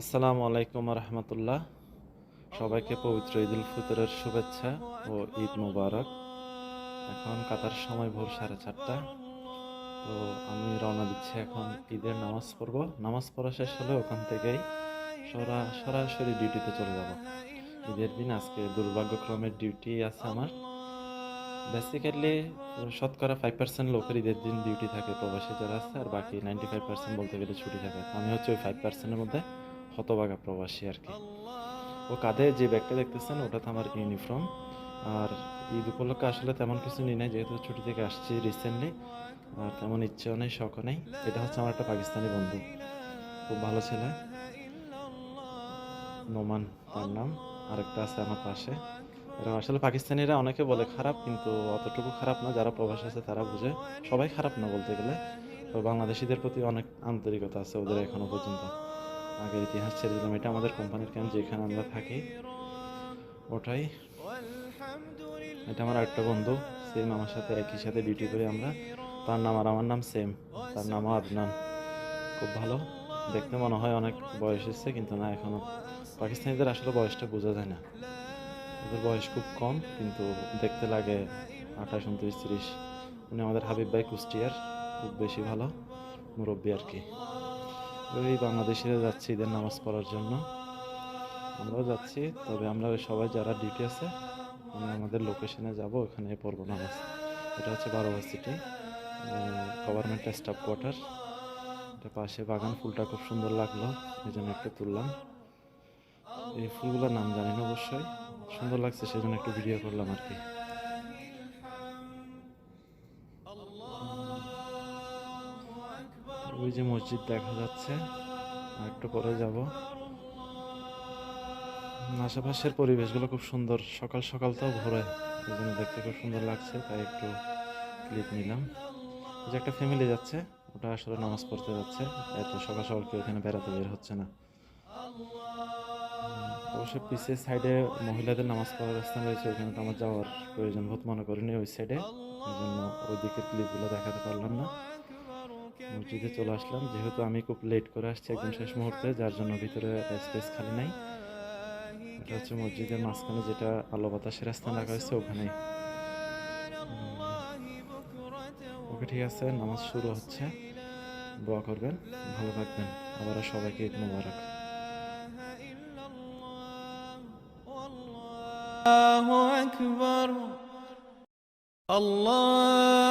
আসসালামু আলাইকুম রহমতুল্লাহ। সবাইকে পবিত্র ঈদ উল ফিতরের শুভেচ্ছা ও ঈদ মুবারক। এখন কাতার সময় ভোর সাড়ে চারটা। তো আমি রওনা দিচ্ছি এখন ঈদের নামাজ পড়ব। নামাজ পড়া শেষ হলে ওখান থেকেই সরা সরাসরি ডিউটিতে চলে যাব। ঈদের দিন আজকে দুর্ভাগ্যক্রমে ডিউটি আছে আমার। বেসিক্যালি শতকরা ফাইভ পার্সেন্ট লোকের ঈদের দিন ডিউটি থাকে প্রবাসী যারা আছে, আর বাকি নাইনটি ফাইভ পার্সেন্ট বলতে গেলে ছুটি থাকে। আমি হচ্ছে ওই ফাইভ পার্সেন্টের মধ্যে হতবাগা প্রবাসী আর কি। ও কাঁধে যে ব্যাগটা দেখতেছেন ওটা তো আমার ইউনিফর্ম। আর ঈদ উপলক্ষে আসলে তেমন কিছু নিই নাই, যেহেতু ছুটি থেকে আসছি রিসেন্টলি আর তেমন ইচ্ছেও নেই, শখও নেই। এটা হচ্ছে আমার একটা পাকিস্তানি বন্ধু। খুব ভালো ছেলে। নোমান তার নাম। আরেকটা আছে আমার পাশে। এরা আসলে পাকিস্তানিরা অনেকে বলে খারাপ, কিন্তু অতটুকু খারাপ না। যারা প্রবাস আছে তারা বুঝে। সবাই খারাপ না বলতে গেলে। তো বাংলাদেশিদের প্রতি অনেক আন্তরিকতা আছে ওদের এখনও পর্যন্ত। আগের ইতিহাস ছেড়ে দিলাম এটা আমাদের কোম্পানির ক্যাম্প যেখানে আমরা থাকি, ওটাই। এটা আমার একটা বন্ধু সেম আমার সাথে একই সাথে ডিউটি করি আমরা। তার নাম আর আমার নাম সেম তার নামও আদনান। খুব ভালো, দেখতে মনে হয় অনেক বয়স এসছে কিন্তু না, এখনও। পাকিস্তানিদের আসলে বয়সটা বোঝা যায় না। ওদের বয়স খুব কম, কিন্তু দেখতে লাগে আঠাশ, উনত্রিশ, তিরিশ। উনি আমাদের হাবিব ভাই কুষ্টিয়ার, খুব বেশি ভালো মুরব্বী আর কি। ওই বাংলাদেশিরা যাচ্ছি ঈদের নামাজ পড়ার জন্য। আমরাও যাচ্ছি, তবে আমরা ওই সবাই যারা ডিউটি আছে, আমরা আমাদের লোকেশনে যাব, ওখানে পড়ব নামাজ। এটা হচ্ছে বারোবা সিটি গভর্নমেন্ট স্টাফ কোয়ার্টার এটা পাশে বাগান, ফুলটা খুব সুন্দর লাগল, এই জন্য একটু তুললাম। এই ফুলগুলোর নাম জানি না অবশ্যই, সুন্দর লাগছে, সেজন্য একটু ভিডিও করলাম আর কি। ওই যে মসজিদ দেখা যাচ্ছে। আর একটু পরে যাব। আশেপাশের পরিবেশগুলো খুব সুন্দর। সকাল সকাল তো ভোরে। ওই জন্য দেখতে খুব সুন্দর লাগছে, তাই একটু ক্লিপ নিলাম। এই যে একটা ফ্যামিলি যাচ্ছে ওটা আসলে নামাজ পড়তে যাচ্ছে। এত সকাল সকাল কেউ এখানে বেড়াতে বের হচ্ছে না। অবশ্য পিছের সাইডে মহিলাদের নামাজ পড়ার স্থান রয়েছে ওখানে তো আমার যাওয়ার প্রয়োজন বোধ মনে করিনি ওই সাইডে এই জন্য ওই দিকের ক্লিপগুলো দেখাতে পারলাম না। মসজিদে চলে আসলাম যেহেতু আমি খুব লেট করে আসছি একদম শেষ মুহূর্তে যার জন্য ভিতরে স্পেস খালি নাই এটা হচ্ছে মসজিদের মাঝখানে যেটা আলো বাতাসের স্থান রাখা হয়েছে ওখানেই ওকে ঠিক আছে নামাজ শুরু হচ্ছে দোয়া করবেন ভালো থাকবেন আবারও সবাইকে ঈদ মোবারক الله أكبر الله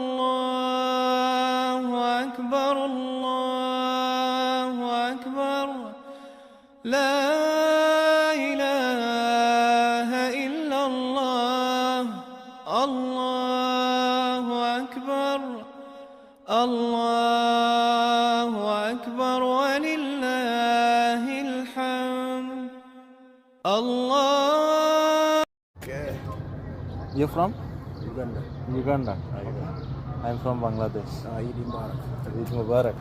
لا إله إلا الله الله أكبر الله أكبر ولله الحمد الله You from Uganda. Uganda? Uganda. I'm from Bangladesh. Uh, Eid Mubarak. Eid Mubarak.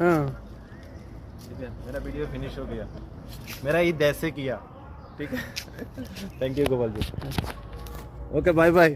हाँ। ठीक है मेरा वीडियो फिनिश हो गया। मेरा ईद ऐसे किया। ठीक है? Thank you Gopal ji okay bye bye.